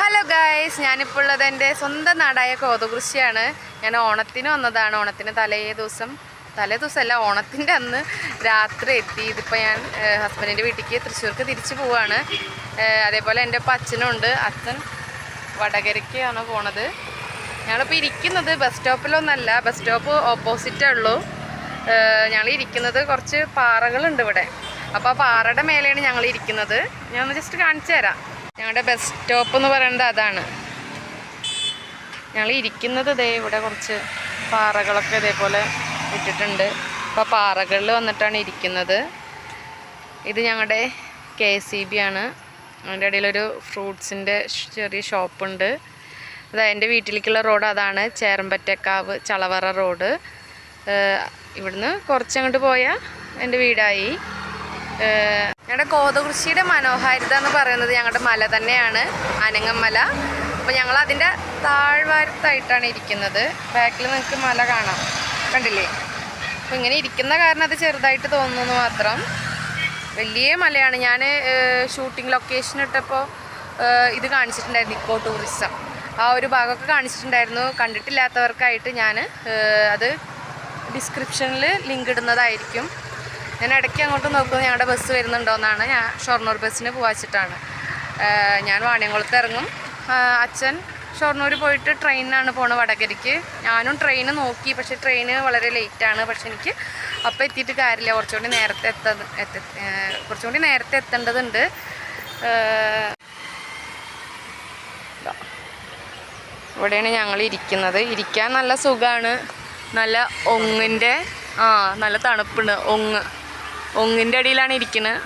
Hello guys ഞാനിപ്പോൾ ഉള്ളത് എന്റെ സ്വന്തം നാടായ കോതകുറിശിയാണ് ഞാൻ ഓണത്തിന് വന്നതാണ്. ഓണത്തിന് തലേ ദിവസം തലേ ദിവസമല്ല ഓണത്തിന്റെ അന്ന് രാത്രി എത്തി. ഇതിപ്പോൾ ഞാൻ ഹസ്ബൻഡിന്റെ വീട്ടിലേക്ക് തൃശ്ശൂർക്ക് തിരിച്ചു പോവാണ്. അതേപോലെ എന്റെ ഇപ്പം അച്ഛനുണ്ട്. അച്ഛൻ വടകരയ്ക്കാണ് പോണത്. ഞങ്ങളിപ്പോൾ ഇരിക്കുന്നത് ബസ് സ്റ്റോപ്പിലൊന്നല്ല ബസ് സ്റ്റോപ്പ് ഓപ്പോസിറ്റേ ഉള്ളൂ. ഞങ്ങൾ ഇരിക്കുന്നത് കുറച്ച് പാറകളുണ്ട് ഇവിടെ. അപ്പോൾ ആ പാറയുടെ മേലെയാണ് ഞങ്ങൾ ഇരിക്കുന്നത് ഞാൻ ജസ്റ്റ് കാണിച്ചു തരാം. ഞങ്ങളുടെ ബസ് സ്റ്റോപ്പ് എന്ന് പറയുന്നത് അതാണ്. ഞങ്ങൾ ഇരിക്കുന്നത് ഇതേ ഇവിടെ കുറച്ച് പാറകളൊക്കെ ഇതേപോലെ ഇട്ടിട്ടുണ്ട്. അപ്പോൾ പാറകളിൽ വന്നിട്ടാണ് ഇരിക്കുന്നത്. ഇത് ഞങ്ങളുടെ കെ സി ബി ആണ്. അതിന്റെ ഇടയിലൊരു ഫ്രൂട്ട്സിന്റെ ചെറിയ ഷോപ്പുണ്ട്. അത് എന്റെ വീട്ടിലേക്കുള്ള റോഡ് അതാണ്. ചേരമ്പറ്റക്കാവ് ചളവറ റോഡ്. ഇവിടുന്ന് കുറച്ചങ്ങോട്ട് പോയാൽ എന്റെ വീടായി. ഞങ്ങളുടെ കോതകൃഷിയുടെ മനോഹാരിത എന്ന് പറയുന്നത് ഞങ്ങളുടെ മല തന്നെയാണ് അനങ്ങമല. അപ്പോൾ ഞങ്ങൾ അതിന്റെ താഴ്വാരത്തായിട്ടാണ് ഇരിക്കുന്നത്. ബാക്കിൽ നിങ്ങൾക്ക് മല കാണാം. കണ്ടില്ലേ? അപ്പോൾ ഇങ്ങനെ ഇരിക്കുന്ന കാരണം അത് ചെറുതായിട്ട് തോന്നുന്നു മാത്രം. വലിയ മലയാണ്. ഞാൻ ഷൂട്ടിംഗ് ലൊക്കേഷൻ ഇട്ടപ്പോൾ ഇത് കാണിച്ചിട്ടുണ്ടായിരുന്നു ഇക്കോ ടൂറിസം. ആ ഒരു ഭാഗമൊക്കെ കാണിച്ചിട്ടുണ്ടായിരുന്നു. കണ്ടിട്ടില്ലാത്തവർക്കായിട്ട് ഞാൻ അത് ഡിസ്ക്രിപ്ഷനിൽ ലിങ്ക് ഇടുന്നതായിരിക്കും. ഞാൻ ഇടയ്ക്ക് അങ്ങോട്ട് നോക്കും ഞങ്ങളുടെ ബസ് വരുന്നുണ്ടോയെന്നാണ് ഞാൻ ഷൊർണൂർ ബസ്സിന് പോവാച്ചിട്ടാണ്. ഞാൻ വാണിയംകുളത്ത് ഇറങ്ങും. അച്ഛൻ ഷൊർണൂർ പോയിട്ട് ട്രെയിനിനാണ് പോണത് വടകരയ്ക്ക്. ഞാനും ട്രെയിൻ നോക്കി പക്ഷേ ട്രെയിന് വളരെ ലേറ്റാണ് പക്ഷെ എനിക്ക് അപ്പം എത്തിയിട്ട് കാര്യമില്ല. കുറച്ചുകൂടി നേരത്തെ എത്ത എത്ത കുറച്ചുകൂടി നേരത്തെ എത്തേണ്ടതുണ്ട്. ഇവിടെയാണ് ഞങ്ങൾ ഇരിക്കുന്നത്. ഇരിക്കാൻ നല്ല സുഖമാണ് നല്ല ഒങ്ങിന്റെ ആ നല്ല തണുപ്പുണ്ട്. ഒങ്ങ്. ഒങ്ങിന്റെ അടിയിലാണ് ഇരിക്കുന്നത്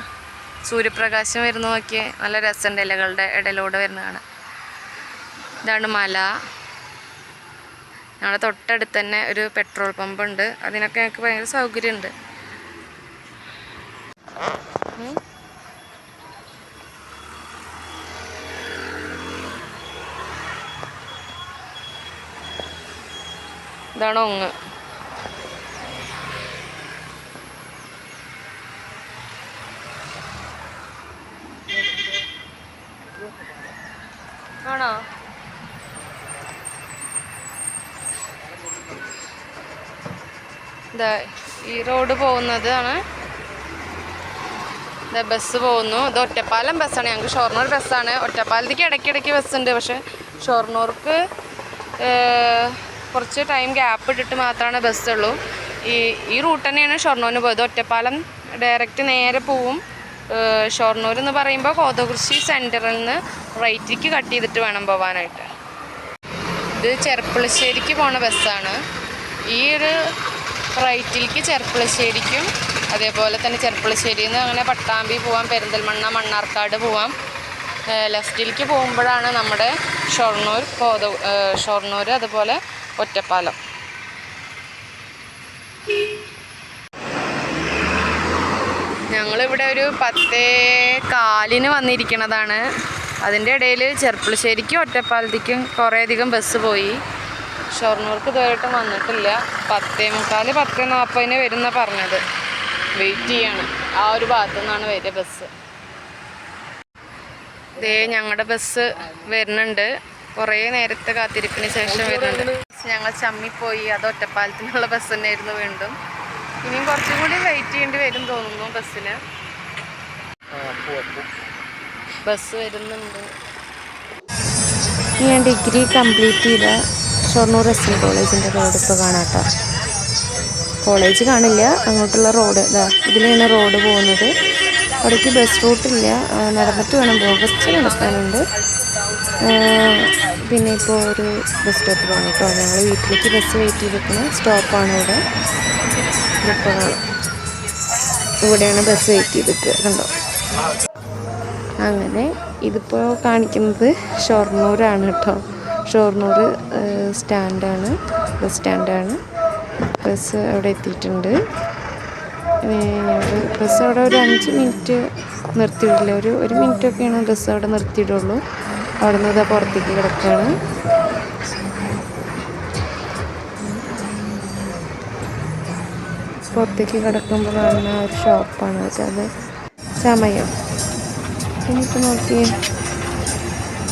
സൂര്യപ്രകാശം വരുന്ന നോക്കി നല്ല രസമുണ്ട് ഇലകളുടെ ഇടയിലൂടെ വരുന്നതാണ് ഇതാണ് മല. ഞങ്ങളുടെ തൊട്ടടുത്ത് തന്നെ ഒരു പെട്രോൾ പമ്പ് ഉണ്ട്. അതിനൊക്കെ ഞങ്ങൾക്ക് ഭയങ്കര സൗകര്യമുണ്ട്. ഇതാണ് ഒങ്ങ് ആണോ ഇതാ ഈ റോഡ് പോകുന്നതാണ്. ബസ് പോകുന്നു. ഇത് ഒറ്റപ്പാലം ബസ്സാണ് ഞങ്ങൾക്ക് ഷൊർണൂർ ബസ്സാണ് ഒറ്റപ്പാലത്തേക്ക് ഇടയ്ക്കിടയ്ക്ക് ബസ്സുണ്ട് പക്ഷേ ഷൊർണൂർക്ക് കുറച്ച് ടൈം ഗ്യാപ്പ് ഇട്ടിട്ട് മാത്രമാണ് ബസ്സുള്ളൂ ഈ ഈ റൂട്ട് തന്നെയാണ് ഷൊർണൂരിന് പോയത്. ഒറ്റപ്പാലം ഡയറക്റ്റ് നേരെ പോവും. ഷൊർണൂർ എന്ന് പറയുമ്പോൾ കോതകുറിശി സെന്ററിൽ നിന്ന് റൈറ്റിലേക്ക് കട്ട് ചെയ്തിട്ട് വേണം പോകാനായിട്ട് ഇത് ചെർപ്പുളശ്ശേരിക്ക് പോണ ബസ്സാണ് ഈ ഒരു റൈറ്റിലേക്ക് ചെർപ്പുളശ്ശേരിക്കും അതേപോലെ തന്നെ ചെർപ്പുളശ്ശേരിയിൽ നിന്ന് അങ്ങനെ പട്ടാമ്പി പോവാം പെരിന്തൽമണ്ണ മണ്ണാർക്കാട് പോവാം. ലെഫ്റ്റിലേക്ക് പോകുമ്പോഴാണ് നമ്മുടെ ഷൊർണൂർ കോത ഷൊർണൂർ അതുപോലെ ഒറ്റപ്പാലം. ഞങ്ങളിവിടെ ഒരു പത്തേ കാലിന് വന്നിരിക്കണതാണ്. അതിന്റെ ഇടയിൽ ചെർപ്പുളശ്ശേരിക്കും ഒറ്റപ്പാലത്തേക്കും കുറേയധികം ബസ് പോയി. ഷൊർണൂർക്ക് ഇതുവരെയായിട്ടും വന്നിട്ടില്ല. പത്തേ മുക്കാൽ പത്തേ നാൽപ്പതിന് വരുന്ന പറഞ്ഞത്. വെയിറ്റ് ചെയ്യാണ്. ആ ഒരു ഭാഗത്തു നിന്നാണ് വരിക ബസ് ദേ ഞങ്ങളുടെ ബസ് വരുന്നുണ്ട്. കുറേ നേരത്തെ കാത്തിരിപ്പിന് ശേഷം വരുന്നുണ്ട്. ഞങ്ങൾ ചമ്മിപ്പോയി. അത് ഒറ്റപ്പാലത്തിനുള്ള ബസ് തന്നെയായിരുന്നു വീണ്ടും. ഇനിയും കുറച്ചും കൂടി വെയിറ്റ് ചെയ്യേണ്ടി വരും തോന്നുന്നു ബസ്സിന് ബസ് വരുന്നുണ്ട്. ഞാൻ ഡിഗ്രി കംപ്ലീറ്റ് ചെയ്ത ഷൊർണൂർ എസ് എൻ കോളേജിന്റെ റോഡ് ഇപ്പോൾ കേട്ടോ കോളേജ് കാണില്ല അങ്ങോട്ടുള്ള റോഡ് ഇതാ ഇതിലാണ് റോഡ് പോകുന്നത്. അവിടേക്ക് ബസ് റൂട്ടില്ല നടന്നിട്ട് വേണം പോകാൻ ബസ് നടക്കാനുണ്ട് പിന്നെ ഇപ്പോൾ ഒരു ബസ് സ്റ്റോപ്പ് പോകണം കേട്ടോ. ഞങ്ങൾ വീട്ടിലേക്ക് ബസ് വെയിറ്റ് ചെയ്തിരിക്കുന്ന. സ്റ്റോപ്പാണ് ഇവിടെ. ഇപ്പോൾ ഇവിടെയാണ് ബസ് വെയിറ്റ് ചെയ്തിട്ട് കണ്ടോ? അങ്ങനെ ഇതിപ്പോൾ കാണിക്കുന്നത് ഷൊർണൂരാണ് കേട്ടോ. ഷൊർണൂർ സ്റ്റാൻഡാണ്. ബസ് സ്റ്റാൻഡാണ്. ബസ് അവിടെ എത്തിയിട്ടുണ്ട്. ബസ് അവിടെ ഒരു അഞ്ച് മിനിറ്റ് നിർത്തിയിടില്ല ഒരു ഒരു മിനിറ്റൊക്കെയാണ് ബസ് അവിടെ നിർത്തിയിടുള്ളൂ അവിടെ നിന്ന് ഇതാ പുറത്തേക്ക് കിടക്കുകയാണ് പുറത്തേക്ക് കിടക്കുമ്പോൾ കാണുന്ന ഒരു ഷോപ്പാണ്. അത് സമയം. എനിക്ക് നോക്കിയേ.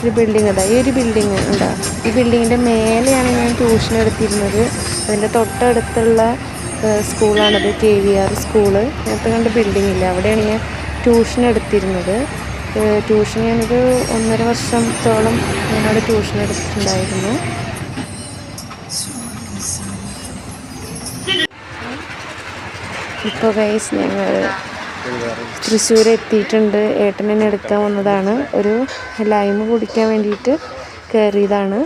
സൈസിൽ ബിൽഡിംഗ് ഉണ്ട് ഈ ഒരു ബിൽഡിംഗ് ഉണ്ടോ ഈ ബിൽഡിങ്ങിന്റെ മേലെയാണ് ഞാൻ ട്യൂഷൻ എടുത്തിരുന്നത്. അതിന്റെ തൊട്ടടുത്തുള്ള സ്കൂളാണത് കെ വി ആർ സ്കൂൾ നേരത്തെ കണ്ട ബിൽഡിംഗ് ഇല്ല. അവിടെയാണ് ഞാൻ ട്യൂഷൻ എടുത്തിരുന്നത്. ട്യൂഷൻ ഞാനൊരു ഒന്നര വർഷത്തോളം ഞാനവിടെ ട്യൂഷൻ എടുത്തിട്ടുണ്ടായിരുന്നു. ഇപ്പോൾ ഗൈസ് ഞങ്ങൾ തൃശ്ശൂർ എത്തിയിട്ടുണ്ട്. ഏട്ടനെന്നെ എടുക്കാൻ വന്നതാണ്. ഒരു ലൈമ് കുടിക്കാൻ വേണ്ടിയിട്ട് കയറിയതാണ്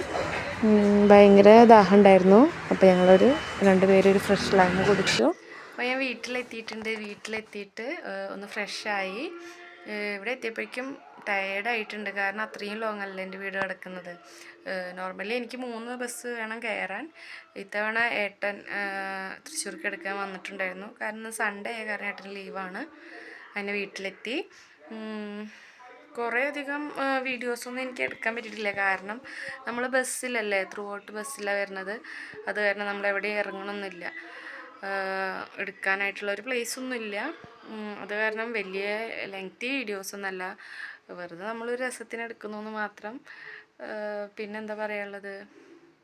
ഭയങ്കര ദാഹം ഉണ്ടായിരുന്നു. അപ്പോൾ ഞങ്ങളൊരു രണ്ടുപേരും ഒരു ഫ്രഷ് ലൈമ് കുടിച്ചു. അപ്പോൾ ഞാൻ വീട്ടിലെത്തിയിട്ടുണ്ട്. വീട്ടിലെത്തിയിട്ട് ഒന്ന് ഫ്രഷായി ഇവിടെ എത്തിയപ്പോഴേക്കും ടയേർഡായിട്ടുണ്ട് കാരണം അത്രയും ലോങ് അല്ല എന്റെ വീട് കിടക്കുന്നത്. നോർമലി എനിക്ക് മൂന്ന് ബസ് വേണം കയറാൻ. ഇത്തവണ ഏട്ടൻ തൃശ്ശൂർക്ക് എടുക്കാൻ വന്നിട്ടുണ്ടായിരുന്നു. കാരണം സൺഡേ കാരണം ഏട്ടൻ ലീവാണ് അതിന്റെ വീട്ടിലെത്തി. കുറേ അധികം വീഡിയോസൊന്നും എനിക്ക് എടുക്കാൻ പറ്റിയിട്ടില്ല. കാരണം നമ്മൾ ബസ്സിലല്ലേ ത്രൂ ഔട്ട് ബസ്സിലാണ് വരുന്നത്. അത് കാരണം നമ്മളെവിടെയും ഇറങ്ങണമെന്നില്ല എടുക്കാനായിട്ടുള്ള ഒരു പ്ലേസ് ഒന്നുമില്ല. ഉം, അത് കാരണം വലിയ ലെങ്തി വീഡിയോസ് ഒന്നല്ല വെറുതെ നമ്മൾ രസത്തിന് എടുക്കുന്നു മാത്രം. പിന്നെന്താ പറയാനുള്ളത്?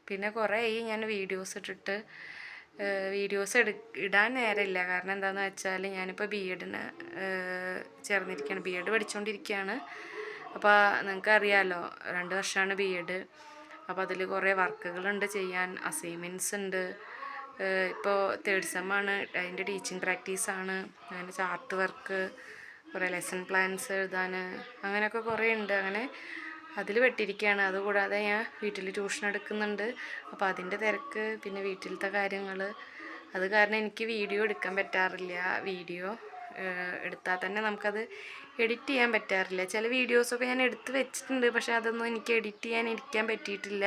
പിന്നെ കുറേ ആയി ഞാൻ വീഡിയോസ് ഇട്ടിട്ട്. വീഡിയോസ് എടു ഇടാൻ നേരമില്ല. കാരണം എന്താണെന്ന് വെച്ചാൽ ഞാനിപ്പോൾ ബി എഡിന് ചേർന്നിരിക്കുകയാണ് ബി എഡ് പഠിച്ചുകൊണ്ടിരിക്കുകയാണ് അപ്പോൾ നിങ്ങൾക്ക് അറിയാമല്ലോ രണ്ട് വർഷമാണ് ബി എഡ് അപ്പോൾ അതിൽ കുറേ വർക്കുകളുണ്ട് ചെയ്യാൻ. അസൈൻമെന്റ്സ് ഉണ്ട്. ഇപ്പോൾ തേർഡ് സെമ്മാണ് അതിന്റെ ടീച്ചിങ് പ്രാക്ടീസാണ് അങ്ങനെ ചാർട്ട് വർക്ക് കുറേ ലെസൺ പ്ലാൻസ് എഴുതാൻ അങ്ങനെയൊക്കെ കുറേ ഉണ്ട്. അങ്ങനെ അതിൽ വെട്ടിയിരിക്കുകയാണ് അതുകൂടാതെ ഞാൻ വീട്ടിൽ ട്യൂഷൻ എടുക്കുന്നുണ്ട്. അപ്പോൾ അതിന്റെ തിരക്ക് പിന്നെ വീട്ടിലത്തെ കാര്യങ്ങൾ അത് കാരണം എനിക്ക് വീഡിയോ എടുക്കാൻ പറ്റാറില്ല. വീഡിയോ എടുത്താൽ തന്നെ നമുക്കത് എഡിറ്റ് ചെയ്യാൻ പറ്റാറില്ല. ചില വീഡിയോസൊക്കെ ഞാൻ എടുത്ത് വെച്ചിട്ടുണ്ട്. പക്ഷേ അതൊന്നും എനിക്ക് എഡിറ്റ് ചെയ്യാൻ ഇരിക്കാൻ പറ്റിയിട്ടില്ല.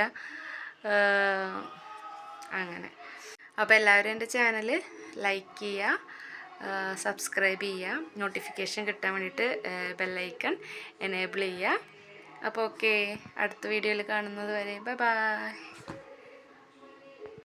അങ്ങനെ. അപ്പോൾ എല്ലാവരും എന്റെ ചാനൽ ലൈക്ക് ചെയ്യുക സബ്സ്ക്രൈബ് ചെയ്യുക നോട്ടിഫിക്കേഷൻ കിട്ടാൻ വേണ്ടിയിട്ട് ബെല്ലൈക്കൺ എനേബിൾ ചെയ്യുക അപ്പോൾ ഓക്കെ അടുത്ത വീഡിയോയിൽ കാണുന്നത് വരെ ബൈ ബൈ